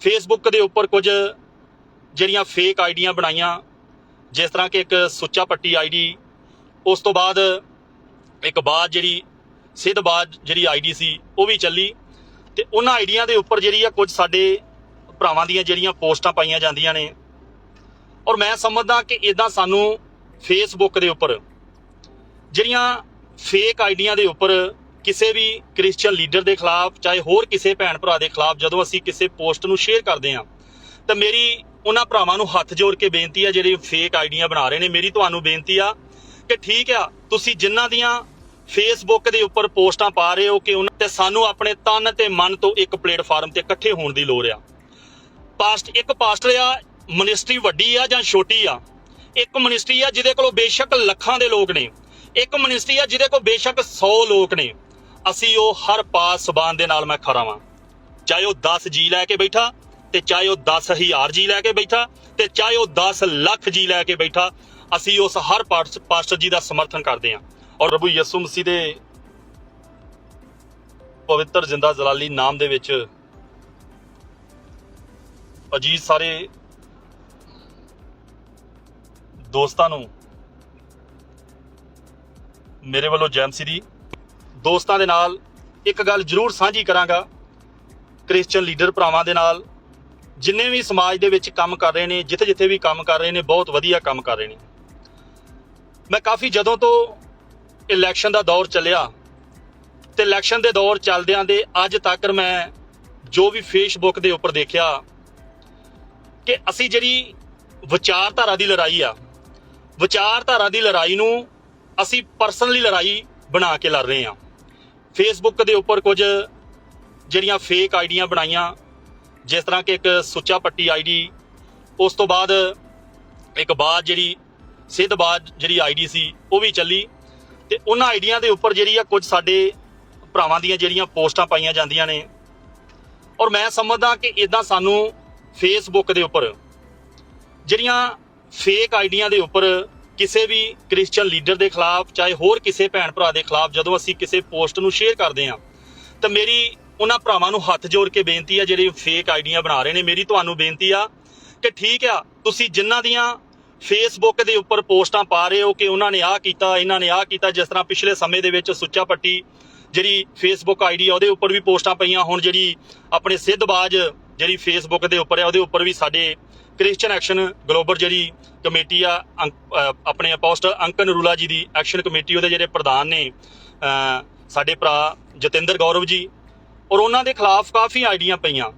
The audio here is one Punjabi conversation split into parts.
ਫੇਸਬੁੱਕ ਦੇ ਉੱਪਰ ਕੁਝ ਜਿਹੜੀਆਂ ਫੇਕ ਆਈਡੀਆਂ ਬਣਾਈਆਂ। ਜਿਸ ਤਰ੍ਹਾਂ ਕਿ ਇੱਕ ਸੁੱਚਾ ਪੱਟੀ ਆਈਡੀ ਉਸ ਤੋਂ ਬਾਅਦ ਇੱਕ ਬਾਅਦ ਜਿਹੜੀ, ਸਿੱਧ ਸਿੱਧਬਾਜ ਜਿਹੜੀ ਆਈਡੀ ਸੀ, ਉਹ ਵੀ ਚੱਲੀ। ਤੇ ਉਹਨਾਂ ਆਈਡੀਆਂ ਦੇ ਉੱਪਰ ਜਿਹੜੀ ਆ ਕੁਝ ਸਾਡੇ ਭਰਾਵਾਂ ਦੀਆਂ ਜਿਹੜੀਆਂ ਪੋਸਟਾਂ ਪਾਈਆਂ ਜਾਂਦੀਆਂ ਨੇ। ਔਰ ਮੈਂ ਸਮਝਦਾ ਕਿ ਇਦਾਂ ਸਾਨੂੰ ਫੇਸਬੁੱਕ ਦੇ ਉੱਪਰ ਜਿਹੜੀਆਂ ਫੇਕ ਆਈਡੀਆਂ ਦੇ ਉੱਪਰ ਕਿਸੇ ਵੀ ਕ੍ਰਿਸਚੀਅਨ ਲੀਡਰ ਦੇ ਖਿਲਾਫ ਚਾਹੇ ਹੋਰ ਕਿਸੇ ਭੈਣ ਭਰਾ ਦੇ ਖਿਲਾਫ ਜਦੋਂ ਅਸੀਂ ਕਿਸੇ ਪੋਸਟ ਨੂੰ ਸ਼ੇਅਰ ਕਰਦੇ ਹਾਂ, ਤਾਂ ਮੇਰੀ ਉਹਨਾਂ ਭਰਾਵਾਂ ਨੂੰ ਹੱਥ ਜੋੜ ਕੇ ਬੇਨਤੀ ਆ, ਜਿਹੜੇ ਫੇਕ ਆਈਡੀਆਂ ਬਣਾ ਰਹੇ ਨੇ, ਮੇਰੀ ਤੁਹਾਨੂੰ ਬੇਨਤੀ ਆ ਕਿ ਠੀਕ ਆ, ਤੁਸੀਂ ਜਿਨ੍ਹਾਂ ਦੀਆਂ ਫੇਸਬੁੱਕ ਦੇ ਉੱਪਰ ਪੋਸਟਾਂ ਪਾ ਰਹੇ ਹੋ ਕਿ ਉਹਨਾਂ ਤੇ ਸਾਨੂੰ ਆਪਣੇ ਤਨ ਤੇ ਮਨ ਤੋਂ ਇੱਕ ਪਲੇਟਫਾਰਮ ਤੇ ਇਕੱਠੇ ਹੋਣ ਦੀ ਲੋੜ ਆ। ਪਾਸਟ ਇੱਕ ਪਾਸਟਰ ਆ ਮਿਨਿਸਟਰੀ ਵੱਡੀ ਆ ਜਾਂ ਛੋਟੀ ਆ? ਇੱਕ ਮਿਨਿਸਟਰੀ ਆ ਜਿਹਦੇ ਕੋਲ ਬੇਸ਼ੱਕ ਲੱਖਾਂ ਦੇ ਲੋਕ ਨੇ, ਇੱਕ ਮਿਨਿਸਟਰੀ ਆ ਜਿਹਦੇ ਕੋਲ ਬੇਸ਼ੱਕ 100 ਲੋਕ ਨੇ। ਅਸੀਂ ਉਹ ਹਰ ਪਾਸ ਜ਼ਬਾਨ ਦੇ ਨਾਲ ਮੈਂ ਖੜਾ ਵਾਂ। ਚਾਹੇ ਉਹ 10 ਜੀ ਲੈ ਕੇ ਬੈਠਾ ਤੇ ਚਾਹੇ ਉਹ 10000 ਜੀ ਲੈ ਕੇ ਬੈਠਾ ਤੇ ਚਾਹੇ ਉਹ 10 ਲੱਖ ਜੀ ਲੈ ਕੇ ਬੈਠਾ, ਅਸੀਂ ਉਸ ਹਰ ਪਾਸ- ਪਾਸਟਰ ਜੀ ਦਾ ਸਮਰਥਨ ਕਰਦੇ ਹਾਂ ਔਰ ਪ੍ਰਭੂ ਯਿਸੂ ਮਸੀਹ ਦੇ ਪਵਿੱਤਰ ਜਿੰਦਾ ਜਲਾਲੀ ਨਾਮ ਦੇ ਵਿੱਚ ਅਜੀਜ਼ ਸਾਰੇ ਦੋਸਤਾਂ ਨੂੰ ਮੇਰੇ ਵੱਲੋਂ ਜੈਮ ਦੀ ਦੋਸਤਾਂ ਦੇ ਨਾਲ ਇੱਕ ਗੱਲ ਜ਼ਰੂਰ ਸਾਂਝੀ ਕਰਾਂਗਾ। ਕ੍ਰਿਸਚੀਅਨ ਲੀਡਰ ਭਰਾਵਾਂ ਦੇ ਨਾਲ ਜਿੰਨੇ ਵੀ ਸਮਾਜ ਦੇ ਵਿੱਚ ਕੰਮ ਕਰ ਰਹੇ ਨੇ ਜਿੱਥੇ ਜਿੱਥੇ ਵੀ ਕੰਮ ਕਰ ਰਹੇ ਨੇ, ਬਹੁਤ ਵਧੀਆ ਕੰਮ ਕਰ ਰਹੇ ਨੇ। ਮੈਂ ਕਾਫੀ ਜਦੋਂ ਤੋਂ ਇਲੈਕਸ਼ਨ ਦਾ ਦੌਰ ਚੱਲਿਆ ਤੇ ਇਲੈਕਸ਼ਨ ਦੇ ਦੌਰ ਚੱਲਦਿਆਂ ਦੇ ਅੱਜ ਤੱਕ ਮੈਂ ਜੋ ਵੀ ਫੇਸਬੁੱਕ ਦੇ ਉੱਪਰ ਦੇਖਿਆ ਕਿ ਅਸੀਂ ਜਿਹੜੀ ਵਿਚਾਰਧਾਰਾ ਦੀ ਲੜਾਈ ਆ, ਵਿਚਾਰਧਾਰਾ ਦੀ ਲੜਾਈ ਨੂੰ ਅਸੀਂ ਪਰਸਨਲੀ ਲੜਾਈ ਬਣਾ ਕੇ ਲੜ ਰਹੇ ਹਾਂ। ਫੇਸਬੁੱਕ ਦੇ ਉੱਪਰ ਕੁਝ ਜਿਹੜੀਆਂ ਫੇਕ ਆਈਡੀਆਂ ਬਣਾਈਆਂ, ਜਿਸ ਤਰ੍ਹਾਂ ਕਿ ਇੱਕ ਸੁੱਚਾ ਪੱਟੀ ਆਈਡੀ, ਉਸ ਤੋਂ ਬਾਅਦ ਇੱਕ ਬਾਅਦ ਜਿਹੜੀ ਸਿੱਧਬਾਜ ਜਿਹੜੀ ਆਈਡੀ ਸੀ, ਉਹ ਵੀ ਚੱਲੀ। ਤੇ ਉਹਨਾਂ ਆਈਡੀਆਂ ਦੇ ਉੱਪਰ ਜਿਹੜੀ ਆ ਕੁਝ ਸਾਡੇ ਭਰਾਵਾਂ ਦੀਆਂ ਜਿਹੜੀਆਂ ਪੋਸਟਾਂ ਪਾਈਆਂ ਜਾਂਦੀਆਂ ਨੇ। ਔਰ ਮੈਂ ਸਮਝਦਾ ਕਿ ਇਦਾਂ ਸਾਨੂੰ ਫੇਸਬੁੱਕ ਦੇ ਉੱਪਰ ਜਿਹੜੀਆਂ ਫੇਕ ਆਈਡੀਆਂ ਦੇ ਉੱਪਰ ਕਿਸੇ ਵੀ ਕ੍ਰਿਸਚੀਅਨ ਲੀਡਰ ਦੇ ਖਿਲਾਫ, ਚਾਹੇ ਹੋਰ ਕਿਸੇ ਭੈਣ ਭਰਾ ਦੇ ਖਿਲਾਫ, ਜਦੋਂ ਅਸੀਂ ਕਿਸੇ ਪੋਸਟ ਨੂੰ ਸ਼ੇਅਰ ਕਰਦੇ ਹਾਂ, ਤਾਂ ਮੇਰੀ ਉਹਨਾਂ ਭਰਾਵਾਂ ਨੂੰ ਹੱਥ ਜੋੜ ਕੇ ਬੇਨਤੀ ਆ, ਜਿਹੜੇ ਫੇਕ ਆਈਡੀਆਂ ਬਣਾ ਰਹੇ ਨੇ, ਮੇਰੀ ਤੁਹਾਨੂੰ ਬੇਨਤੀ ਆ ਕਿ ਠੀਕ ਆ, ਤੁਸੀਂ ਜਿਨ੍ਹਾਂ ਦੀਆਂ ਫੇਸਬੁੱਕ ਦੇ ਉੱਪਰ ਪੋਸਟਾਂ ਪਾ ਰਹੇ ਹੋ ਕਿ ਉਹਨਾਂ ਨੇ ਆਹ ਕੀਤਾ, ਇਹਨਾਂ ਨੇ ਆਹ ਕੀਤਾ, ਜਿਸ ਤਰ੍ਹਾਂ ਪਿਛਲੇ ਸਮੇਂ ਦੇ ਵਿੱਚ ਸੁੱਚਾ ਪੱਟੀ, ਜਿਹੜੀ ਫੇਸਬੁੱਕ ਆਈਡੀ ਆ, ਉਹਦੇ ਉੱਪਰ ਵੀ ਪੋਸਟਾਂ ਪਈਆਂ ਹੁਣ, ਜਿਹੜੀ ਆਪਣੇ ਸਿੱਧਬਾਜ, ਜਿਹੜੀ ਫੇਸਬੁੱਕ ਦੇ ਉੱਪਰ ਆ, ਉਹਦੇ ਉੱਪਰ ਵੀ ਸਾਡੇ ਕ੍ਰਿਸਚੀਅਨ ਐਕਸ਼ਨ ਗਲੋਬਲ ਜਿਹੜੀ ਕਮੇਟੀ ਆ, ਅੰਕ- ਆਪਣੇ ਅਪੋਸਟਲ ਅੰਕਨ ਨਰੂਲਾ ਜੀ ਦੀ ਐਕਸ਼ਨ ਕਮੇਟੀ ਉਹਦੇ ਜਿਹੜੇ ਪ੍ਰਧਾਨ ਨੇ ਸਾਡੇ ਭਰਾ ਜਤਿੰਦਰ ਗੌਰਵ ਜੀ, ਔਰ ਉਹਨਾਂ ਦੇ ਖਿਲਾਫ ਕਾਫੀ ਆਈਡੀਆਂ ਪਈਆਂ।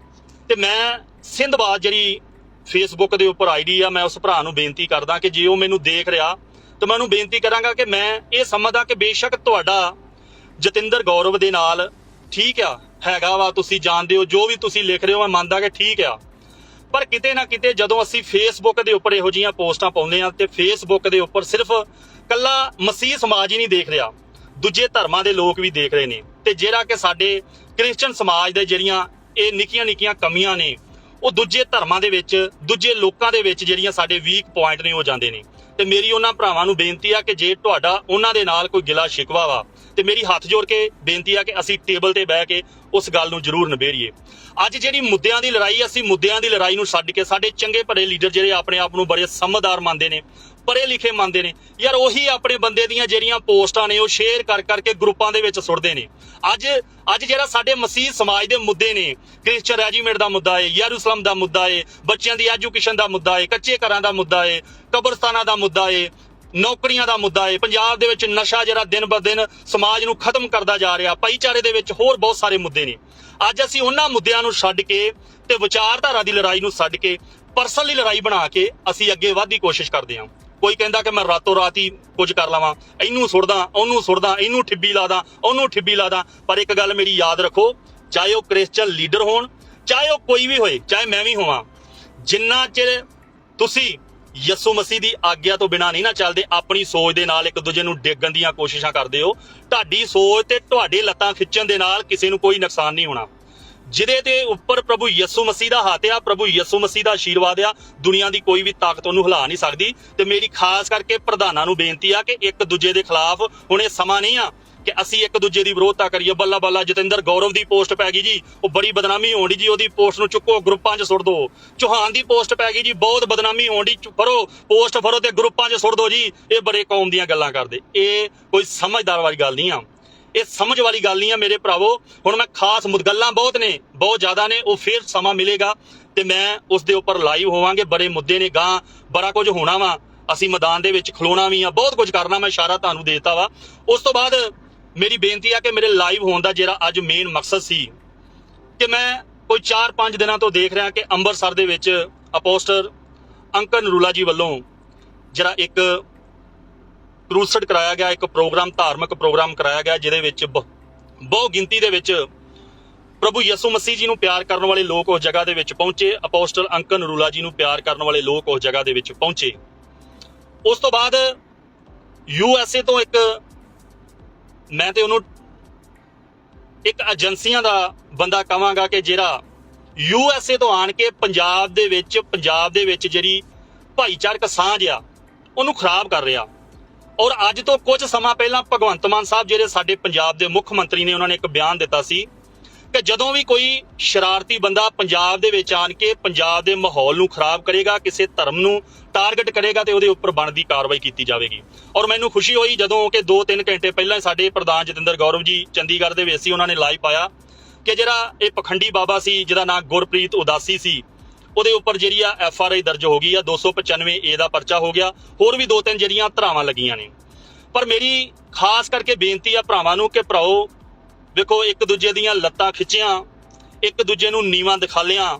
ਤੇ ਮੈਂ ਸਿੰਧਬਾਦ ਜਿਹੜੀ ਫੇਸਬੁੱਕ ਦੇ ਉੱਪਰ ਆਈਡੀ ਆ, ਮੈਂ ਉਸ ਭਰਾ ਨੂੰ ਬੇਨਤੀ ਕਰਦਾ ਕਿ ਜੇ ਉਹ ਮੈਨੂੰ ਦੇਖ ਰਿਹਾ, ਤਾਂ ਮੈਂ ਉਹਨੂੰ ਬੇਨਤੀ ਕਰਾਂਗਾ ਕਿ ਮੈਂ ਇਹ ਸਮਝਦਾ ਕਿ ਬੇਸ਼ੱਕ ਤੁਹਾਡਾ ਜਤਿੰਦਰ ਗੌਰਵ ਦੇ ਨਾਲ ਠੀਕ ਆ, ਹੈਗਾ ਵਾ, ਤੁਸੀਂ ਜਾਣਦੇ ਹੋ, ਜੋ ਵੀ ਤੁਸੀਂ ਲਿਖ ਰਹੇ ਹੋ, ਮੈਂ ਮੰਨਦਾ ਕਿ ਠੀਕ ਆ। ਪਰ ਕਿਤੇ ਨਾ ਕਿਤੇ ਜਦੋਂ ਅਸੀਂ ਫੇਸਬੁੱਕ ਦੇ ਉੱਪਰ ਇਹੋ ਜੀਆਂ ਪੋਸਟਾਂ ਪਾਉਂਦੇ ਆ ਤੇ ਫੇਸਬੁੱਕ ਦੇ ਉੱਪਰ ਸਿਰਫ ਕੱਲਾ ਮਸੀਹ ਸਮਾਜ ਹੀ ਨਹੀਂ ਦੇਖ ਰਿਹਾ, ਦੂਜੇ ਧਰਮਾਂ ਦੇ ਲੋਕ ਵੀ ਦੇਖ ਰਹੇ ਨੇ ਤੇ ਜਿਹੜਾ ਕਿ ਸਾਡੇ ਕ੍ਰਿਸਚੀਅਨ ਸਮਾਜ ਦੇ ਜਿਹੜੀਆਂ ਇਹ ਨਿੱਕੀਆਂ ਨਿੱਕੀਆਂ ਕਮੀਆਂ ਨੇ, ਉਹ ਦੂਜੇ ਧਰਮਾਂ ਦੇ ਵਿੱਚ, ਦੂਜੇ ਲੋਕਾਂ ਦੇ ਵਿੱਚ ਜਿਹੜੀਆਂ ਸਾਡੇ ਵੀਕ ਪੁਆਇੰਟ ਨੇ ਉਹ ਜਾਂਦੇ ਨੇ ਤੇ ਮੇਰੀ ਉਹਨਾਂ ਭਰਾਵਾਂ ਨੂੰ ਬੇਨਤੀ ਆ ਕਿ ਜੇ ਤੁਹਾਡਾ ਉਹਨਾਂ ਦੇ ਨਾਲ ਕੋਈ ਗਿਲਾ ਸ਼ਿਕਵਾ ਵਾ ਤੇ ਮੇਰੀ ਹੱਥ ਜੋੜ ਕੇ ਬੇਨਤੀ ਆ ਕਿ ਅਸੀਂ ਟੇਬਲ ਤੇ ਬਹਿ ਕੇ ਉਸ ਗੱਲ ਨੂੰ ਜ਼ਰੂਰ ਨਿਬੇੜੀਏ। ਅੱਜ ਜਿਹੜੀ ਮੁੱਦਿਆਂ ਦੀ ਲੜਾਈ, ਅਸੀਂ ਮੁੱਦਿਆਂ ਦੀ ਲੜਾਈ ਨੂੰ ਛੱਡ ਕੇ ਸਾਡੇ ਚੰਗੇ ਭਲੇ ਲੀਡਰ ਜਿਹੜੇ ਆਪਣੇ ਆਪ ਨੂੰ ਬੜੇ ਸਮਝਦਾਰ ਮੰਨਦੇ ਨੇ, ਪੜ੍ਹੇ ਲਿਖੇ ਮੰਨਦੇ ਨੇ, ਯਾਰ ਉਹੀ ਆਪਣੇ ਬੰਦੇ ਦੀਆਂ ਜਿਹੜੀਆਂ ਪੋਸਟਾਂ ਨੇ ਉਹ ਸ਼ੇਅਰ ਕਰ ਕਰਕੇ ਗਰੁੱਪਾਂ ਦੇ ਵਿੱਚ ਸੁੱਟਦੇ ਨੇ। ਅੱਜ ਅੱਜ ਜਿਹੜਾ ਸਾਡੇ ਮਸੀਹ ਸਮਾਜ ਦੇ ਮੁੱਦੇ ਨੇ ਕ੍ਰਿਸਚਨ ਰੈਜੀਮੈਂਟ ਦਾ ਮੁੱਦਾ ਏ, ਯਰੂਸ਼ਲਮ ਦਾ ਮੁੱਦਾ ਏ, ਬੱਚਿਆਂ ਦੀ ਐਜੂਕੇਸ਼ਨ ਦਾ ਮੁੱਦਾ ਏ, ਕੱਚੇ ਘਰਾਂ ਦਾ ਮੁੱਦਾ ਏ, ਕਬਰਸਤਾਨਾਂ ਦਾ ਮੁੱਦਾ ਏ ਨੌਕਰੀਆਂ ਦਾ ਮੁੱਦਾ ਹੈ ਪੰਜਾਬ ਦੇ ਵਿੱਚ ਨਸ਼ਾ ਜਿਹੜਾ ਦਿਨ ਬ ਦਿਨ ਸਮਾਜ ਨੂੰ ਖਤਮ ਕਰਦਾ ਜਾ ਰਿਹਾ। ਭਾਈਚਾਰੇ ਦੇ ਵਿੱਚ ਹੋਰ ਬਹੁਤ ਸਾਰੇ ਮੁੱਦੇ ਨੇ। ਅੱਜ ਅਸੀਂ ਉਹਨਾਂ ਮੁੱਦਿਆਂ ਨੂੰ ਛੱਡ ਕੇ ਤੇ ਵਿਚਾਰਧਾਰਾ ਦੀ ਲੜਾਈ ਨੂੰ ਛੱਡ ਕੇ, ਪਰਸਨਲੀ ਲੜਾਈ ਬਣਾ ਕੇ ਅਸੀਂ ਅੱਗੇ ਵਧਣ ਦੀ ਕੋਸ਼ਿਸ਼ ਕਰਦੇ ਹਾਂ। ਕੋਈ ਕਹਿੰਦਾ ਕਿ ਮੈਂ ਰਾਤੋਂ ਰਾਤ ਹੀ ਕੁਝ ਕਰ ਲਵਾਂ, ਇਹਨੂੰ ਸੁੱਟਦਾ, ਉਹਨੂੰ ਸੁੱਟਦਾ, ਇਹਨੂੰ ਠਿੱਬੀ ਲਾਦਾ, ਉਹਨੂੰ ਠਿੱਬੀ ਲਾਦਾ। ਪਰ ਇੱਕ ਗੱਲ ਮੇਰੀ ਯਾਦ ਰੱਖੋ, ਚਾਹੇ ਉਹ ਕ੍ਰਿਸਚੀਅਨ ਲੀਡਰ ਹੋਣ, ਚਾਹੇ ਉਹ ਕੋਈ ਵੀ ਹੋਏ, ਚਾਹੇ ਮੈਂ ਵੀ ਹੋਵਾਂ, ਜਿੰਨਾ ਚਿਰ ਤੁਸੀਂ ਯਿਸੂ ਮਸੀਹ ਦੀ ਆਗਿਆ ਤੋਂ ਬਿਨਾ ਨਹੀਂ ਨਾ ਚੱਲਦੇ, ਆਪਣੀ ਸੋਚ ਦੇ ਨਾਲ ਇੱਕ ਦੂਜੇ ਨੂੰ ਡੇਗਣ ਦੀਆਂ ਕੋਸ਼ਿਸ਼ਾਂ ਕਰਦੇ ਹੋ। ਤੁਹਾਡੀ ਸੋਚ ਤੇ ਤੁਹਾਡੇ ਲੱਤਾਂ ਖਿੱਚਣ ਦੇ ਨਾਲ ਕਿਸੇ ਨੂੰ ਕੋਈ ਨੁਕਸਾਨ ਨਹੀਂ ਹੋਣਾ। ਜਿਹਦੇ ਤੇ ਉੱਪਰ ਪ੍ਰਭੂ ਯਿਸੂ ਮਸੀਹ ਦਾ ਹੱਥ ਆ, ਪ੍ਰਭੂ ਯਿਸੂ ਮਸੀਹ ਦਾ ਆਸ਼ੀਰਵਾਦ ਆ, ਦੁਨੀਆ ਦੀ ਕੋਈ ਵੀ ਤਾਕਤ ਉਹਨੂੰ ਹਿਲਾ ਨਹੀਂ ਸਕਦੀ। ਤੇ ਮੇਰੀ ਖਾਸ ਕਰਕੇ ਪ੍ਰਧਾਨਾਂ ਨੂੰ ਬੇਨਤੀ ਆ ਕਿ ਇੱਕ ਦੂਜੇ ਦੇ ਖਿਲਾਫ ਹੁਣ ਇਹ ਸਮਾਂ ਨਹੀਂ ਆ ਕਿ ਅਸੀਂ ਇੱਕ ਦੂਜੇ ਦੀ ਵਿਰੋਧਤਾ ਕਰੀਏ। ਬੱਲਾ ਬੱਲਾ ਜਤਿੰਦਰ ਗੌਰਵ ਦੀ ਪੋਸਟ ਪੈ ਗਈ ਜੀ। ਉਹ ਬੜੀ ਬਦਨਾਮੀ ਹੋਣੀ ਜੀ। ਉਹਦੀ ਪੋਸਟ ਨੂੰ ਚੁੱਕੋ, ਗਰੁੱਪਾਂ 'ਚ ਸੁੱਟ ਦਿਓ ਚੌਹਾਨ ਦੀ ਪੋਸਟ ਪੈ ਗਈ ਜੀ। ਬਹੁਤ ਬਦਨਾਮੀ ਹੋਣੀ ਫੜੋ, ਪੋਸਟ ਫੜੋ ਤੇ ਗਰੁੱਪਾਂ 'ਚ ਸੁੱਟ ਦਿਓ ਜੀ। ਇਹ ਬੜੇ ਕੌਮ ਦੀਆਂ ਗੱਲਾਂ ਕਰਦੇ। ਇਹ ਕੋਈ ਸਮਝਦਾਰ ਵਾਲੀ ਗੱਲ ਨਹੀਂ ਆ। ਇਹ ਸਮਝ ਵਾਲੀ ਗੱਲ ਨਹੀਂ ਆ ਮੇਰੇ ਭਰਾਵੋ। ਹੁਣ ਮੈਂ ਖਾਸ ਮੁੱਦ ਗੱਲਾਂ ਬਹੁਤ ਨੇ, ਬਹੁਤ ਜ਼ਿਆਦਾ ਨੇ। ਉਹ ਫਿਰ ਸਮਾਂ ਮਿਲੇਗਾ ਤੇ ਮੈਂ ਉਸ ਦੇ ਉੱਪਰ ਲਾਈਵ ਹੋਵਾਂਗੇ। ਬੜੇ ਮੁੱਦੇ ਨੇ ਗਾਂ ਬੜਾ ਕੁਝ ਹੋਣਾ ਵਾ। ਅਸੀਂ ਮੈਦਾਨ ਦੇ ਵਿੱਚ ਖਲੋਣਾ ਵੀ ਆ। ਬਹੁਤ ਕੁਝ ਕਰਨਾ ਮੈਂ ਇਸ਼ਾਰਾ ਤੁਹਾਨੂੰ ਦੇਤਾ ਵਾ। ਉਸ ਤੋਂ ਬਾਅਦ ਮੇਰੀ ਬੇਨਤੀ ਆ ਕਿ ਮੇਰੇ ਲਾਈਵ ਹੋਣ ਦਾ ਜਿਹੜਾ ਅੱਜ ਮੇਨ ਮਕਸਦ ਸੀ ਕਿ ਮੈਂ ਕੋਈ 4-5 ਦਿਨਾਂ ਤੋਂ ਦੇਖ ਰਿਹਾ ਕਿ ਅੰਮ੍ਰਿਤਸਰ ਦੇ ਵਿੱਚ ਅਪੋਸਟਰ ਅੰਕਨ ਨਰੂਲਾ ਜੀ ਵੱਲੋਂ ਜਿਹੜਾ ਇੱਕ ਕਰੂਸਡ ਕਰਾਇਆ ਗਿਆ, ਇੱਕ ਪ੍ਰੋਗਰਾਮ, ਧਾਰਮਿਕ ਪ੍ਰੋਗਰਾਮ ਕਰਾਇਆ ਗਿਆ, ਜਿਹਦੇ ਵਿੱਚ ਬ- ਬਹੁ ਗਿਣਤੀ ਦੇ ਵਿੱਚ ਪ੍ਰਭੂ ਯਿਸੂ ਮਸੀਹ ਜੀ ਨੂੰ ਪਿਆਰ ਕਰਨ ਵਾਲੇ ਲੋਕ ਉਸ ਜਗ੍ਹਾ ਦੇ ਵਿੱਚ ਪਹੁੰਚੇ ਅਪੋਸਟਲ ਅੰਕਨ ਨਰੂਲਾ ਜੀ ਨੂੰ ਪਿਆਰ ਕਰਨ ਵਾਲੇ ਲੋਕ ਉਸ ਜਗ੍ਹਾ ਦੇ ਵਿੱਚ ਪਹੁੰਚੇ। ਉਸ ਤੋਂ ਬਾਅਦ ਯੂ ਐਸ ਏ ਤੋਂ ਇੱਕ ਮੈਂ ਤੇ ਉਹਨੂੰ ਇੱਕ ਏਜੰਸੀਆਂ ਦਾ ਬੰਦਾ ਕਵਾਂਗਾ ਕਿ ਜਿਹੜਾ ਯੂ ਐਸ ਏ ਤੋਂ ਆਣ ਕੇ ਪੰਜਾਬ ਦੇ ਵਿੱਚ, ਪੰਜਾਬ ਦੇ ਵਿੱਚ ਜਿਹੜੀ ਭਾਈਚਾਰਕ ਸਾਂਝ ਆ, ਉਹਨੂੰ ਖਰਾਬ ਕਰ ਰਿਹਾ। ਔਰ ਅੱਜ ਤੋਂ ਕੁਝ ਸਮਾਂ ਪਹਿਲਾਂ ਭਗਵੰਤ ਮਾਨ ਸਾਹਿਬ ਜਿਹੜੇ ਸਾਡੇ ਪੰਜਾਬ ਦੇ ਮੁੱਖ ਮੰਤਰੀ ਨੇ, ਉਹਨਾਂ ਨੇ ਇੱਕ ਬਿਆਨ ਦਿੱਤਾ ਸੀ ਕਿ ਜਦੋਂ ਵੀ ਕੋਈ ਸ਼ਰਾਰਤੀ ਬੰਦਾ ਪੰਜਾਬ ਦੇ ਵਿੱਚ ਆਣ ਕੇ ਪੰਜਾਬ ਦੇ ਮਾਹੌਲ ਨੂੰ ਖਰਾਬ ਕਰੇਗਾ, ਕਿਸੇ ਧਰਮ ਨੂੰ ਟਾਰਗੇਟ ਕਰੇਗਾ ਤੇ ਉਹਦੇ ਉੱਪਰ ਬਣਦੀ ਕਾਰਵਾਈ ਕੀਤੀ ਜਾਵੇਗੀ। ਔਰ ਮੈਨੂੰ ਖੁਸ਼ੀ ਹੋਈ ਜਦੋਂ ਕਿ 2-3 ਘੰਟੇ ਪਹਿਲਾਂ ਸਾਡੇ ਪ੍ਰਧਾਨ ਜਤਿੰਦਰ ਗੌਰਵ ਜੀ ਚੰਡੀਗੜ੍ਹ ਦੇ ਵਿੱਚ ਸੀ ਉਹਨਾਂ ਨੇ ਲਾਈਵ ਪਾਇਆ ਕਿ ਜਿਹੜਾ ਇਹ ਪਖੰਡੀ ਬਾਬਾ ਸੀ, ਜਿਹਦਾ ਨਾਮ ਗੁਰਪ੍ਰੀਤ ਉਦਾਸੀ ਸੀ, ਉਹਦੇ ਉੱਪਰ ਜਿਹੜੀ ਆ ਐਫ ਆਰ ਆਈ ਦਰਜ ਹੋ ਗਈ ਆ 295 ਏ ਦਾ ਪਰਚਾ ਹੋ ਗਿਆ, ਹੋਰ ਵੀ ਦੋ ਤਿੰਨ ਜਿਹੜੀਆਂ ਧਰਾਵਾਂ ਲੱਗੀਆਂ ਨੇ। ਪਰ ਮੇਰੀ ਖਾਸ ਕਰਕੇ ਬੇਨਤੀ ਆ ਭਰਾਵਾਂ ਨੂੰ ਕਿ ਭਰਾਓ ਵੇਖੋ, ਇੱਕ ਦੂਜੇ ਦੀਆਂ ਲੱਤਾਂ ਖਿੱਚੀਆਂ, ਇੱਕ ਦੂਜੇ ਨੂੰ ਨੀਵਾਂ ਦਿਖਾਲਿਆਂ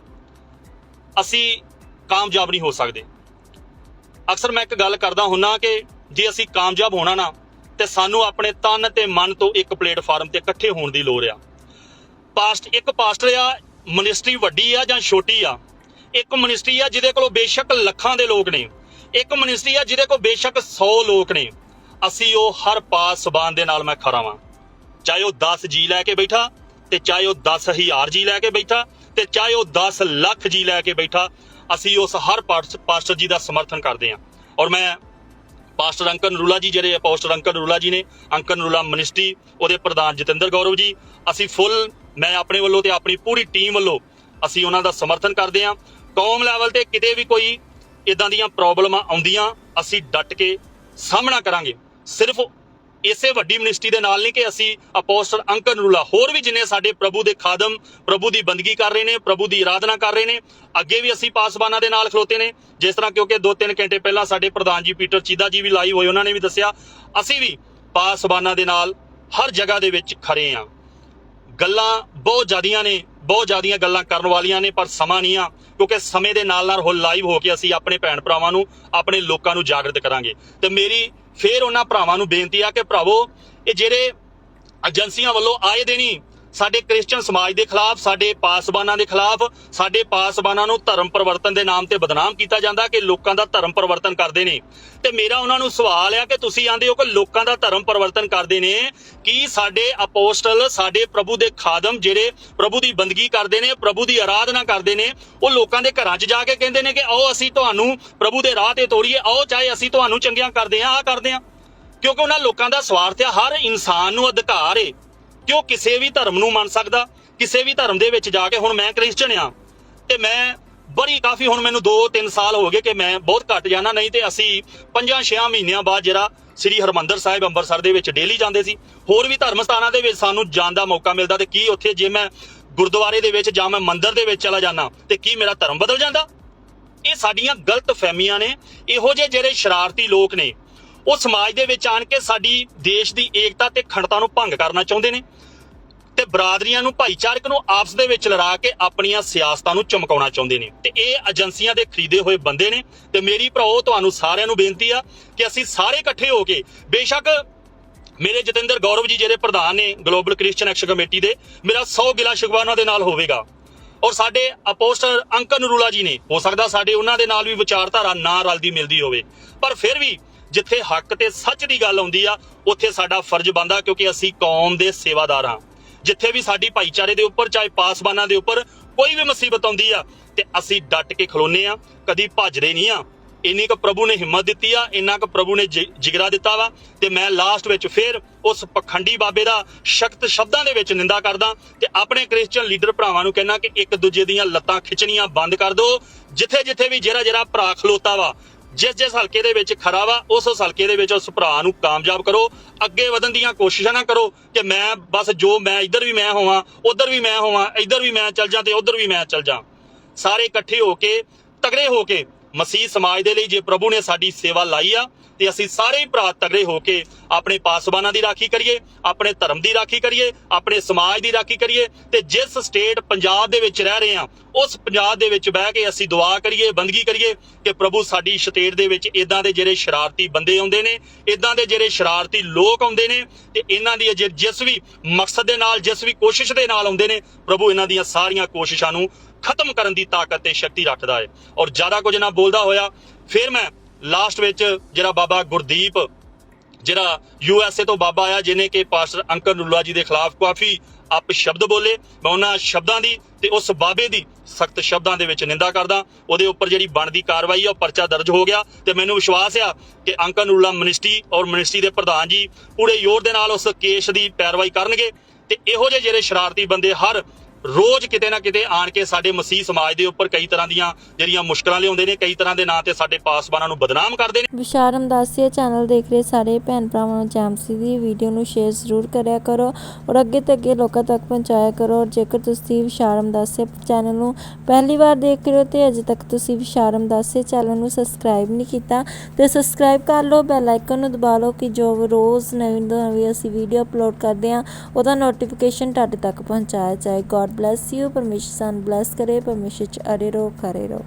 ਅਸੀਂ ਕਾਮਯਾਬ ਨਹੀਂ ਹੋ ਸਕਦੇ। ਅਕਸਰ ਮੈਂ ਇੱਕ ਗੱਲ ਕਰਦਾ ਹੁੰਨਾ ਕਿ ਜੇ ਅਸੀਂ ਕਾਮਯਾਬ ਹੋਣਾ ਨਾ, ਤੇ ਸਾਨੂੰ ਆਪਣੇ ਤਨ ਤੇ ਮਨ ਤੋਂ ਇੱਕ ਪਲੇਟਫਾਰਮ ਤੇ ਇਕੱਠੇ ਹੋਣ ਦੀ ਲੋੜ ਆ। ਪਾਸਟ ਇੱਕ ਪਾਸਟਰ ਆ ਮਿਨਿਸਟਰੀ ਵੱਡੀ ਆ ਜਾਂ ਛੋਟੀ ਆ? ਇੱਕ ਮਿਨਿਸਟਰੀ ਆ ਜਿਹਦੇ ਕੋਲ ਬੇਸ਼ੱਕ ਲੱਖਾਂ ਦੇ ਲੋਕ ਨੇ। ਇੱਕ ਮਿਨਿਸਟਰੀ ਆ ਜਿਹਦੇ ਕੋਲ ਬੇਸ਼ੱਕ 100 ਲੋਕ ਨੇ। ਅਸੀਂ ਉਹ ਹਰ ਪਾਸ ਜ਼ਬਾਨ ਦੇ ਨਾਲ ਮੈਂ ਖਰਾ ਵਾਂ। ਚਾਹੇ ਉਹ 10 ਜੀ ਲੈ ਕੇ ਬੈਠਾ ਤੇ ਚਾਹੇ ਉਹ 10000 ਜੀ ਲੈ ਕੇ ਬੈਠਾ ਤੇ ਚਾਹੇ ਉਹ 10 ਲੱਖ ਜੀ ਲੈ ਕੇ ਬੈਠਾ, ਅਸੀਂ ਉਸ ਹਰ ਪਾਸ- ਪਾਸਟਰ ਜੀ ਦਾ ਸਮਰਥਨ ਕਰਦੇ ਹਾਂ। ਔਰ ਮੈਂ ਪਾਸਟਰ ਅੰਕਨ ਨਰੂਲਾ ਜੀ, ਜਿਹੜੇ ਪਾਸਟਰ ਅੰਕਨ ਨਰੂਲਾ ਜੀ ਨੇ, ਅੰਕਨ ਨਰੂਲਾ ਮਿਨਿਸਟਰੀ, ਉਹਦੇ ਪ੍ਰਧਾਨ ਜਤਿੰਦਰ ਗੌਰਵ ਜੀ, ਅਸੀਂ ਫੁੱਲ ਮੈਂ ਆਪਣੇ ਵੱਲੋਂ ਤੇ ਆਪਣੀ ਪੂਰੀ ਟੀਮ ਵੱਲੋਂ ਅਸੀਂ ਉਹਨਾਂ ਦਾ ਸਮਰਥਨ ਕਰਦੇ ਹਾਂ। ਕੌਮ ਲੈਵਲ ਤੇ ਕਿਤੇ ਵੀ ਕੋਈ ਇਦਾਂ ਦੀਆਂ ਪ੍ਰੋਬਲਮਾਂ ਆਉਂਦੀਆਂ, ਅਸੀਂ ਡਟ ਕੇ ਸਾਹਮਣਾ ਕਰਾਂਗੇ। ਸਿਰਫ ਇਸੇ ਵੱਡੀ ਮਿਨਿਸਟਰੀ ਦੇ ਨਾਲ ਨਹੀਂ ਕਿ ਅਸੀਂ ਅਪੋਸਟਲ ਅੰਕਨ ਰੂਲਾ ਹੋਰ ਵੀ ਜਿੰਨੇ ਸਾਡੇ ਪ੍ਰਭੂ ਦੇ ਖਾਦਮ, ਪ੍ਰਭੂ ਦੀ ਬੰਦਗੀ ਕਰ ਰਹੇ ਨੇ, ਪ੍ਰਭੂ ਦੀ ਆਰਾਧਨਾ ਕਰ ਰਹੇ ਨੇ, ਅੱਗੇ ਵੀ ਅਸੀਂ ਪਾਸਬਾਨਾਂ ਦੇ ਨਾਲ ਖਲੋਤੇ ਨੇ। ਜਿਸ ਤਰ੍ਹਾਂ ਕਿਉਂਕਿ 2-3 ਘੰਟੇ ਪਹਿਲਾਂ ਸਾਡੇ ਪ੍ਰਧਾਨ ਜੀ ਪੀਟਰ ਚੀਦਾ ਜੀ ਵੀ ਲਾਈਵ ਹੋਏ, ਉਹਨਾਂ ਨੇ ਵੀ ਦੱਸਿਆ, ਅਸੀਂ ਵੀ ਪਾਸਬਾਨਾਂ ਦੇ ਨਾਲ ਹਰ ਜਗ੍ਹਾ ਦੇ ਵਿੱਚ ਖੜੇ ਆ। ਗੱਲਾਂ ਬਹੁਤ ਜ਼ਿਆਦੀਆਂ ਨੇ, ਬਹੁਤ ਜ਼ਿਆਦੀਆਂ ਗੱਲਾਂ ਕਰਨ ਵਾਲੀਆਂ ਨੇ, ਪਰ ਸਮਾਂ ਨਹੀਂ ਆ, ਕਿਉਂਕਿ ਸਮੇਂ ਦੇ ਨਾਲ ਨਾਲ ਹੋ ਲਾਈਵ ਹੋ ਕੇ ਅਸੀਂ ਆਪਣੇ ਭੈਣ ਭਰਾਵਾਂ ਨੂੰ, ਆਪਣੇ ਲੋਕਾਂ ਨੂੰ ਜਾਗਰਤ ਕਰਾਂਗੇ। ਤੇ ਮੇਰੀ ਫੇਰ ਉਹਨਾਂ ਭਰਾਵਾਂ ਨੂੰ ਬੇਨਤੀ ਆ ਕਿ ਭਰਾਵੋ ਇਹ ਜਿਹੜੇ ਏਜੰਸੀਆਂ ਵੱਲੋਂ ਆਏ ਦੇ ਸਾਡੇ ਕ੍ਰਿਸਚੀਅਨ ਸਮਾਜ ਦੇ ਖਿਲਾਫ, ਸਾਡੇ ਪਾਸਬਾਨਾਂ ਦੇ ਖਿਲਾਫ, ਸਾਡੇ ਪਾਸਬਾਨਾਂ ਨੂੰ ਧਰਮ ਪਰਿਵਰਤਨ ਦੇ ਨਾਮ ਤੇ ਬਦਨਾਮ ਕੀਤਾ ਜਾਂਦਾ ਕਿ ਲੋਕਾਂ ਦਾ ਧਰਮ ਪਰਿਵਰਤਨ ਕਰਦੇ ਨੇ। ਤੇ ਮੇਰਾ ਉਹਨਾਂ ਨੂੰ ਸਵਾਲ ਆ ਕਿ ਤੁਸੀਂ ਆਂਦੇ ਹੋ ਕਿ ਲੋਕਾਂ ਦਾ ਧਰਮ ਪਰਿਵਰਤਨ ਕਰਦੇ ਨੇ ਕੀ ਸਾਡੇ ਅਪੋਸਟਲ, ਸਾਡੇ ਪ੍ਰਭੂ ਦੇ ਖਾਦਮ ਜਿਹੜੇ ਪ੍ਰਭੂ ਦੀ ਬੰਦਗੀ ਕਰਦੇ ਨੇ, ਪ੍ਰਭੂ ਦੀ ਆਰਾਧਨਾ ਕਰਦੇ ਨੇ, ਉਹ ਲੋਕਾਂ ਦੇ ਘਰਾਂ 'ਚ ਜਾ ਕੇ ਕਹਿੰਦੇ ਨੇ ਕਿ ਆਓ ਅਸੀਂ ਤੁਹਾਨੂੰ ਪ੍ਰਭੂ ਦੇ ਰਾਹ ਤੇ ਤੋਰੀਏ, ਆਓ ਚਾਹੇ ਅਸੀਂ ਤੁਹਾਨੂੰ ਚੰਗੀਆਂ ਕਰਦੇ ਹਾਂ ਆ ਕਰਦੇ ਹਾਂ। ਕਿਉਂਕਿ ਉਹਨਾਂ ਲੋਕਾਂ ਦਾ ਸਵਾਰਥ ਆ, ਹਰ ਇਨਸਾਨ ਨੂੰ ਅਧਿਕਾਰ ਏ। ਕਿ ਉਹ ਕਿਸੇ ਵੀ ਧਰਮ ਨੂੰ ਮੰਨ ਸਕਦਾ? ਕਿਸੇ ਵੀ ਧਰਮ ਦੇ ਵਿੱਚ ਜਾ ਕੇ ਹੁਣ ਮੈਂ ਕ੍ਰਿਸਚਨ ਆ ਤੇ ਮੈਂ ਬੜੀ ਕਾਫੀ ਹੁਣ ਮੈਨੂੰ 2-3 ਸਾਲ ਹੋ ਗਏ ਕਿ ਮੈਂ ਬਹੁਤ ਘੱਟ ਜਾਣਾ, ਨਹੀਂ ਤੇ ਅਸੀਂ 5-6 ਮਹੀਨਿਆਂ ਬਾਅਦ ਜਿਹੜਾ ਸ੍ਰੀ ਹਰਮੰਦਰ ਸਾਹਿਬ ਅੰਮ੍ਰਿਤਸਰ ਦੇ ਵਿੱਚ ਡੇਲੀ ਜਾਂਦੇ ਸੀ। ਹੋਰ ਵੀ ਧਰਮ ਸਥਾਨਾਂ ਦੇ ਵਿੱਚ ਸਾਨੂੰ ਜਾਣ ਦਾ ਮੌਕਾ ਮਿਲਦਾ ਤੇ ਕੀ ਉੱਥੇ ਜੇ ਮੈਂ ਗੁਰਦੁਆਰੇ ਦੇ ਵਿੱਚ ਜਾਂ ਮੈਂ ਮੰਦਿਰ ਦੇ ਵਿੱਚ ਚਲਾ ਜਾਣਾ ਤੇ ਕੀ ਮੇਰਾ ਧਰਮ ਬਦਲ ਜਾਂਦਾ? ਇਹ ਸਾਡੀਆਂ ਗਲਤ ਫਹਿਮੀਆਂ ਨੇ, ਇਹੋ ਜਿਹੇ ਜਿਹੜੇ ਸ਼ਰਾਰਤੀ ਲੋਕ ਨੇ ਉਹ ਸਮਾਜ ਦੇ ਵਿੱਚ ਆਣ ਕੇ ਸਾਡੀ ਦੇਸ਼ ਦੀ ਏਕਤਾ ਤੇ ਖੰਡਤਾ ਨੂੰ ਭੰਗ ਕਰਨਾ ਚਾਹੁੰਦੇ ਨੇ ਤੇ ਬਰਾਦਰੀਆਂ ਨੂੰ, ਭਾਈਚਾਰਕ ਨੂੰ ਆਪਸ ਦੇ ਵਿੱਚ ਲੜਾ ਕੇ ਆਪਣੀਆਂ ਸਿਆਸਤਾਂ ਨੂੰ ਚਮਕਾਉਣਾ ਚਾਹੁੰਦੇ ਨੇ। ਤੇ ਇਹ ਏਜੰਸੀਆਂ ਦੇ ਖਰੀਦੇ ਹੋਏ ਬੰਦੇ ਨੇ ਤੇ ਮੇਰੀ ਭਰਾਓ, ਤੁਹਾਨੂੰ ਸਾਰਿਆਂ ਨੂੰ ਬੇਨਤੀ ਆ ਕਿ ਅਸੀਂ ਸਾਰੇ ਇਕੱਠੇ ਹੋ ਕੇ ਬੇਸ਼ੱਕ ਮੇਰੇ ਜਤਿੰਦਰ ਗੌਰਵ ਜੀ ਜਿਹੜੇ ਪ੍ਰਧਾਨ ਨੇ ਗਲੋਬਲ ਕ੍ਰਿਸਚੀਅਨ ਐਕਸ਼ਨ ਕਮੇਟੀ ਦੇ, ਮੇਰਾ 100 ਗਿਲਾ ਸ਼ਿਕਵਾਨਾ ਦੇ ਨਾਲ ਹੋਵੇਗਾ। ਔਰ ਸਾਡੇ ਅਪੋਸਟਲ ਅੰਕਨ ਨਰੂਲਾ ਜੀ ਨੇ, ਹੋ ਸਕਦਾ ਸਾਡੇ ਉਹਨਾਂ ਦੇ ਨਾਲ ਵੀ ਵਿਚਾਰਧਾਰਾ ਨਾ ਰਲਦੀ ਮਿਲਦੀ ਹੋਵੇ। ਪਰ ਫਿਰ ਵੀ ਜਿੱਥੇ ਹੱਕ ਤੇ ਸੱਚ ਦੀ ਗੱਲ ਆਉਂਦੀ ਆ, ਉੱਥੇ ਸਾਡਾ ਫਰਜ਼ ਬਣਦਾ ਕਿਉਂਕਿ ਅਸੀਂ ਕੌਮ ਦੇ ਸੇਵਾਦਾਰ ਹਾਂ। ਜਿੱਥੇ ਵੀ ਸਾਡੀ ਭਾਈਚਾਰੇ ਦੇ ਉੱਪਰ, ਚਾਹੇ ਪਾਸਬਾਨਾਂ ਦੇ ਉੱਪਰ ਕੋਈ ਵੀ ਮੁਸੀਬਤ ਆਉਂਦੀ ਆ, ਤੇ ਅਸੀਂ ਡਟ ਕੇ ਖਲੋਨੇ ਆ, ਕਦੀ ਭੱਜਦੇ ਨਹੀਂ ਆ। ਇੰਨੀ ਕੁ ਪ੍ਰਭੂ ਨੇ ਹਿੰਮਤ ਦਿੱਤੀ ਆ, ਇੰਨਾ ਕੁ ਪ੍ਰਭੂ ਨੇ ਜਿ- ਜਿਗਰਾ ਦਿੱਤਾ ਵਾ, ਤੇ ਮੈਂ ਲਾਸਟ ਵਿੱਚ ਫਿਰ ਉਸ ਪਖੰਡੀ ਬਾਬੇ ਦਾ ਸ਼ਕਤ ਸ਼ਬਦਾਂ ਦੇ ਵਿੱਚ ਨਿੰਦਾ ਕਰਦਾ, ਤੇ ਆਪਣੇ ਕ੍ਰਿਸਚੀਅਨ ਲੀਡਰ ਭਰਾਵਾਂ ਨੂੰ ਕਹਿਣਾ ਕਿ ਇੱਕ ਦੂਜੇ ਦੀਆਂ ਲੱਤਾਂ ਖਿੱਚਣੀਆਂ ਬੰਦ ਕਰ ਦਿਓ ਜਿੱਥੇ ਜਿੱਥੇ ਵੀ ਜਿਹੜਾ ਜਿਹੜਾ ਭਰਾ ਖਲੋਤਾ ਵਾ ਜਿਸ ਜਿਸ ਹਲਕੇ ਦੇ ਵਿੱਚ ਖਰਾ ਵਾ, ਉਸ ਉਸ ਹਲਕੇ ਦੇ ਵਿੱਚ ਉਸ ਭਰਾ ਨੂੰ ਕਾਮਯਾਬ ਕਰੋ, ਅੱਗੇ ਵਧਣ ਦੀਆਂ ਕੋਸ਼ਿਸ਼ਾਂ ਨਾ ਕਰੋ ਕਿ ਮੈਂ ਬਸ ਜੋ ਮੈਂ ਇੱਧਰ ਵੀ ਮੈਂ ਹੋਵਾਂ, ਉੱਧਰ ਵੀ ਮੈਂ ਹੋਵਾਂ, ਇੱਧਰ ਵੀ ਮੈਂ ਚੱਲ ਜਾਂ ਤੇ ਉੱਧਰ ਵੀ ਮੈਂ ਚੱਲ ਜਾਂ। ਸਾਰੇ ਇਕੱਠੇ ਹੋ ਕੇ, ਤਗੜੇ ਹੋ ਕੇ ਮਸੀਹ ਸਮਾਜ ਦੇ ਲਈ ਜੇ ਪ੍ਰਭੂ ਨੇ ਸਾਡੀ ਸੇਵਾ ਲਾਈ ਆ, ਤੇ ਅਸੀਂ ਸਾਰੇ ਭਰਾ ਤਗੜੇ ਹੋ ਕੇ ਆਪਣੇ ਪਾਸਬਾਨਾਂ ਦੀ ਰਾਖੀ ਕਰੀਏ, ਆਪਣੇ ਧਰਮ ਦੀ ਰਾਖੀ ਕਰੀਏ, ਆਪਣੇ ਸਮਾਜ ਦੀ ਰਾਖੀ ਕਰੀਏ, ਤੇ ਜਿਸ ਸਟੇਟ ਪੰਜਾਬ ਦੇ ਵਿੱਚ ਰਹਿ ਰਹੇ ਆ ਉਸ ਪੰਜਾਬ ਦੇ ਵਿੱਚ ਬਹਿ ਕੇ ਅਸੀਂ ਦੁਆ ਕਰੀਏ, ਬੰਦਗੀ ਕਰੀਏ ਕਿ ਪ੍ਰਭੂ ਸਾਡੀ ਸਟੇਟ ਦੇ ਵਿੱਚ ਇਦਾਂ ਦੇ ਜਿਹੜੇ ਸ਼ਰਾਰਤੀ ਬੰਦੇ ਆਉਂਦੇ ਨੇ ਇਦਾਂ ਦੇ ਜਿਹੜੇ ਸ਼ਰਾਰਤੀ ਲੋਕ ਆਉਂਦੇ ਨੇ ਤੇ ਇਹਨਾਂ ਦੀ ਜਿ- ਜਿਸ ਵੀ ਮਕਸਦ ਦੇ ਨਾਲ, ਜਿਸ ਵੀ ਕੋਸ਼ਿਸ਼ ਦੇ ਨਾਲ ਆਉਂਦੇ ਨੇ, ਪ੍ਰਭੂ ਇਹਨਾਂ ਦੀਆਂ ਸਾਰੀਆਂ ਕੋਸ਼ਿਸ਼ਾਂ ਨੂੰ ਖਤਮ ਕਰਨ ਦੀ ਤਾਕਤ ਤੇ ਸ਼ਕਤੀ ਰੱਖਦਾ ਹੈ। ਔਰ ਜ਼ਿਆਦਾ ਕੁਝ ਨਾ ਬੋਲਦਾ ਹੋਇਆ, ਫਿਰ ਮੈਂ ਲਾਸਟ ਵਿੱਚ ਜਿਹੜਾ ਬਾਬਾ ਗੁਰਦੀਪ, ਜਿਹੜਾ ਯੂ ਐਸ ਏ ਤੋਂ ਬਾਬਾ ਆਇਆ ਜਿਨੇ ਕਿ ਪਾਸਟਰ ਅੰਕਰ ਲੁੱਲਾ ਜੀ ਦੇ ਖਿਲਾਫ ਕਾਫੀ ਅਪ ਸ਼ਬਦ ਬੋਲੇ, ਮੈਂ ਉਹਨਾਂ ਸ਼ਬਦਾਂ ਦੀ ਤੇ ਉਸ ਬਾਬੇ ਦੀ ਸਖਤ ਸ਼ਬਦਾਂ ਦੇ ਵਿੱਚ ਨਿੰਦਾ ਕਰਦਾ, ਉਹਦੇ ਉੱਪਰ ਜਿਹੜੀ ਬਣਦੀ ਕਾਰਵਾਈ ਆ, ਉਹ ਪਰਚਾ ਦਰਜ ਹੋ ਗਿਆ ਤੇ ਮੈਨੂੰ ਵਿਸ਼ਵਾਸ ਆ ਕਿ ਅੰਕਰ ਨੁੱਲਾ ਮਿਨਿਸਟਰੀ ਔਰ ਮਿਨਿਸਟਰੀ ਦੇ ਪ੍ਰਧਾਨ ਜੀ ਪੂਰੇ ਜ਼ੋਰ ਦੇ ਨਾਲ ਉਸ ਕੇਸ ਦੀ ਪੈਰਵਾਈ ਕਰਨਗੇ ਤੇ ਇਹੋ ਜਿਹੇ ਜਿਹੜੇ ਸ਼ਰਾਰਤੀ ਬੰਦੇ ਹਰ ਰੋਜ਼ ਕਿਤੇ ਨਾ ਕਿਤੇ ਆਣ ਕੇ ਸਾਡੇ ਮਸੀਹ ਸਮਾਜ ਦੇ ਉੱਪਰ ਕਈ ਤਰ੍ਹਾਂ ਦੀਆਂ ਜਿਹੜੀਆਂ ਮੁਸ਼ਕਲਾਂ ਲਿਆਉਂਦੇ ਨੇ, ਕਈ ਤਰ੍ਹਾਂ ਦੇ ਨਾਂ ਤੇ ਸਾਡੇ ਪਾਸਬਾਨਾਂ ਨੂੰ ਬਦਨਾਮ ਕਰਦੇ ਨੇ। ਵਿਸ਼ਾਲ ਰਮਦਾਸੀਆ ਚੈਨਲ ਦੇਖ ਰਹੇ ਸਾਰੇ ਭੈਣ ਭਰਾਵਾਂ ਨੂੰ ਜੈਮਸੀ ਦੀ ਵੀਡੀਓ ਨੂੰ ਸ਼ੇਅਰ ਜ਼ਰੂਰ ਕਰਿਆ ਕਰੋ ਔਰ ਅੱਗੇ ਤੇ ਅੱਗੇ ਲੋਕਾਂ ਤੱਕ ਪਹੁੰਚਾਇਆ ਕਰੋ। ਔਰ ਜੇਕਰ ਤੁਸੀਂ ਵਿਸ਼ਾਲ ਰਮਦਾਸੀਆ ਚੈਨਲ ਨੂੰ ਪਹਿਲੀ ਵਾਰ ਦੇਖ ਰਹੇ ਹੋ ਤੇ ਅਜੇ ਤੱਕ ਤੁਸੀਂ ਵਿਸ਼ਾਲ ਰਮਦਾਸੀਆ ਚੈਨਲ ਨੂੰ ਸਬਸਕ੍ਰਾਈਬ ਨਹੀਂ ਕੀਤਾ ਤੇ ਸਬਸਕ੍ਰਾਈਬ ਕਰ ਲਓ, ਬੈਲ ਆਈਕਨ ਨੂੰ ਦਬਾ ਲਓ ਕਿ ਜੋ ਰੋਜ਼ ਨਵੀਂ ਤੋਂ ਨਵੀਂ ਅਸੀਂ ਵੀਡੀਓ ਅਪਲੋਡ ਕਰਦੇ ਹਾਂ, ਉਹਦਾ ਨੋਟੀਫਿਕੇਸ਼ਨ ਤੁਹਾਡੇ ਤੱਕ ਪਹੁੰਚਾਇਆ ਜਾਏ ਗੋਡ ਬlesਸ ਯੂ ਪਰਮੇਸ਼ਰ ਸਾਨੂੰ ਬlesਸ ਕਰੇ ਪਰਮੇਸ਼ਰ ਚ ਅਰੇ ਰਹੋ ਖਰੇ ਰਹੋ